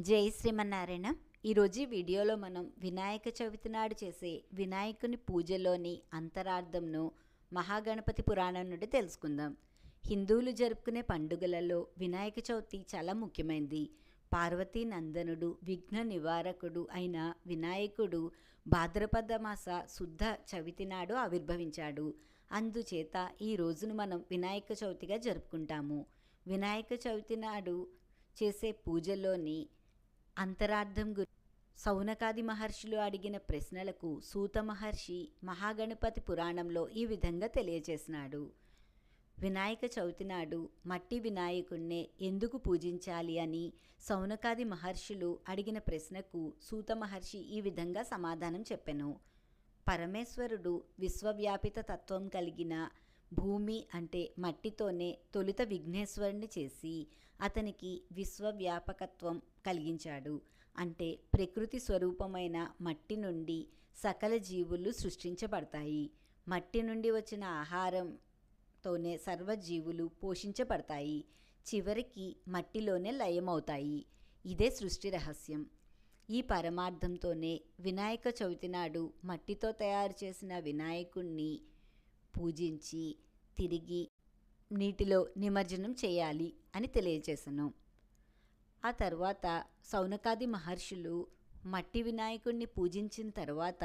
జై శ్రీమన్నారాయణ. ఈరోజు ఈ వీడియోలో మనం వినాయక చవితి నాడు చేసే వినాయకుని పూజలోని అంతరార్థంను మహాగణపతి పురాణం నుండి తెలుసుకుందాం. హిందువులు జరుపుకునే పండుగలలో వినాయక చవితి చాలా ముఖ్యమైనది పార్వతీ నందనుడు విఘ్న నివారకుడు అయిన వినాయకుడు భాద్రపద మాస శుద్ధ చవితి నాడు ఆవిర్భవించాడు. అందుచేత ఈ రోజును మనం వినాయక చవితిగా జరుపుకుంటాము. వినాయక చవితి నాడు చేసే పూజలోని అంతరార్థం గు సౌనకాది మహర్షులు అడిగిన ప్రశ్నలకు సూత మహర్షి మహాగణపతి పురాణంలో ఈ విధంగా తెలియజేసినాడు. వినాయక చవితి నాడు మట్టి వినాయకుణ్ణే ఎందుకు పూజించాలి అని సౌనకాది మహర్షులు అడిగిన ప్రశ్నకు సూత మహర్షి ఈ విధంగా సమాధానం చెప్పెను. పరమేశ్వరుడు విశ్వవ్యాపిత తత్వం కలిగిన భూమి అంటే మట్టితోనే తొలుత విఘ్నేశ్వరుని చేసి అతనికి విశ్వవ్యాపకత్వం కలిగించాడు. అంటే ప్రకృతి స్వరూపమైన మట్టి నుండి సకల జీవులు సృష్టించబడతాయి. మట్టి నుండి వచ్చిన ఆహారంతోనే సర్వజీవులు పోషించబడతాయి. చివరికి మట్టిలోనే లయమవుతాయి. ఇదే సృష్టి రహస్యం. ఈ పరమార్థంతోనే వినాయక చవితి నాడు మట్టితో తయారు చేసిన వినాయకుణ్ణి పూజించి తిరిగి నీటిలో నిమజ్జనం చేయాలి అని తెలియజేశాను ఆ తర్వాత సౌనకాది మహర్షులు మట్టి వినాయకుణ్ణి పూజించిన తర్వాత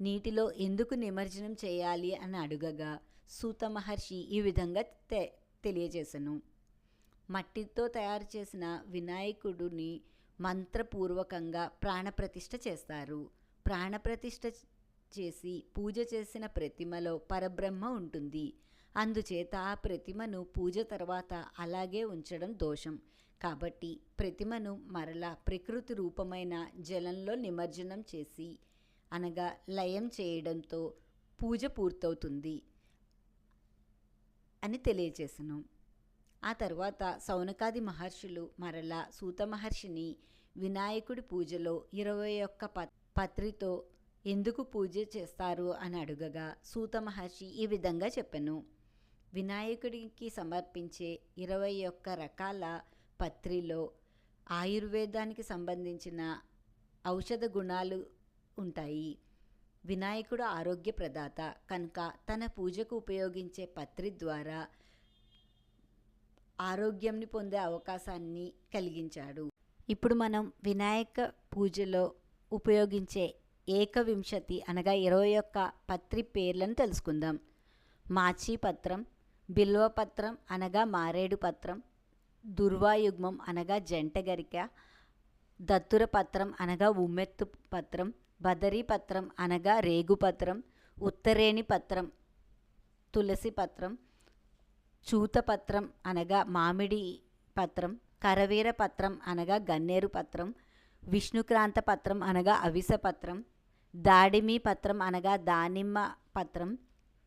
నీటిలో ఎందుకు నిమజ్జనం చేయాలి అని అడుగగా సూత మహర్షి ఈ విధంగా తె తెలియజేశాను మట్టితో తయారు చేసిన వినాయకుడిని మంత్రపూర్వకంగా ప్రాణప్రతిష్ఠ చేస్తారు. ప్రాణప్రతిష్ఠ చేసి పూజ చేసిన ప్రతిమలో పరబ్రహ్మ ఉంటుంది. అందుచేత ఆ ప్రతిమను పూజ తర్వాత అలాగే ఉంచడం దోషం. కాబట్టి ప్రతిమను మరలా ప్రకృతి రూపమైన జలంలో నిమజ్జనం చేసి అనగా లయం చేయడంతో పూజ పూర్తవుతుంది అని తెలియచేసను ఆ తర్వాత సౌనకాది మహర్షులు మరలా సూత మహర్షిని వినాయకుడి పూజలో ఇరవై ఒక్క ప పత్రితో ఎందుకు పూజ చేస్తారు అని అడుగగా సూత మహర్షి ఈ విధంగా చెప్పాను. వినాయకుడికి సమర్పించే ఇరవై ఒక్క రకాల పత్రిలో ఆయుర్వేదానికి సంబంధించిన ఔషధ గుణాలు ఉంటాయి. వినాయకుడు ఆరోగ్య ప్రదాత. కనుక తన పూజకు ఉపయోగించే పత్రి ద్వారా ఆరోగ్యంని పొందే అవకాశాన్ని కలిగించాడు. ఇప్పుడు మనం వినాయక పూజలో ఉపయోగించే ఏకవింశతి అనగా ఇరవై ఒక్క పత్రి పేర్లను తెలుసుకుందాం. మాచి పత్రం బిల్వపత్రం అనగా మారేడు పత్రం దుర్వాయుగ్మం అనగా జంటగరిక దత్తుర పత్రం అనగా ఉమ్మెత్తు పత్రం బదరీ పత్రం అనగా రేగుపత్రం ఉత్తరేణి పత్రం తులసి పత్రం చూతపత్రం అనగా మామిడి పత్రం కరవీర పత్రం అనగా గన్నేరు పత్రం విష్ణుక్రాంత పత్రం అనగా అవిస పత్రం దాడిమి పత్రం అనగా దానిమ్మ పత్రం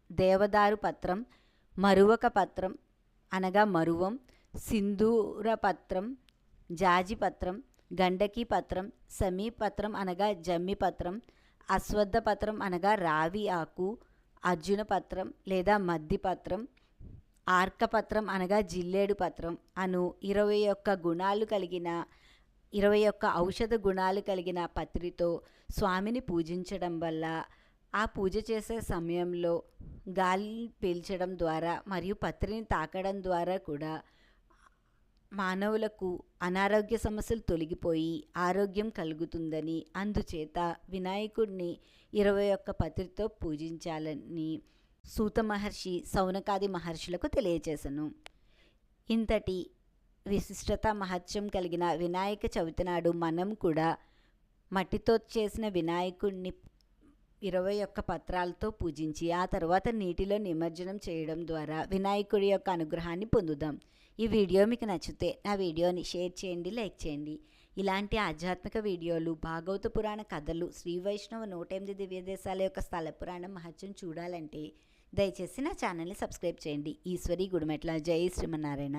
దేవదారు పత్రం మరువక పత్రం అనగా మరువం సింధూర పత్రం జాజి పత్రం పత్రం పత్రం అనగా జమ్మి పత్రం పత్రం అనగా రావి ఆకు అర్జున పత్రం లేదా మద్ది పత్రం ఆర్కపత్రం అనగా జిల్లేడు పత్రం అను ఇరవై ఒక్క గుణాలు కలిగిన ఇరవై ఒక్క ఔషధ గుణాలు కలిగిన పత్రితో స్వామిని పూజించడం వల్ల ఆ పూజ చేసే సమయంలో గాలి పీల్చడం ద్వారా మరియు పత్రిని తాకడం ద్వారా కూడా మానవులకు అనారోగ్య సమస్యలు తొలగిపోయి ఆరోగ్యం కలుగుతుందని అందుచేత వినాయకుడిని ఇరవై ఒక్క పత్రితో పూజించాలని సూత మహర్షి సౌనకాది మహర్షులకు తెలియచేశను ఇంతటి విశిష్టత మహత్యం కలిగిన వినాయక చవితి నాడు మనం కూడా మట్టితో చేసిన వినాయకుడిని ఇరవై ఒక్క పత్రాలతో పూజించి ఆ తర్వాత నీటిలో నిమజ్జనం చేయడం ద్వారా వినాయకుడి యొక్క అనుగ్రహాన్ని పొందుదాం. ఈ వీడియో మీకు నచ్చితే నా వీడియోని షేర్ చేయండి లైక్ చేయండి. ఇలాంటి ఆధ్యాత్మిక వీడియోలు భాగవత పురాణ కథలు శ్రీ వైష్ణవ నూట ఎనిమిది దివ్యదేశాల యొక్క స్థల పురాణం మహత్యం చూడాలంటే దయచేసి నా ఛానల్ని సబ్స్క్రైబ్ చేయండి. ఈశ్వరి గుడిమెట్ల. జై శ్రీమన్నారాయణ.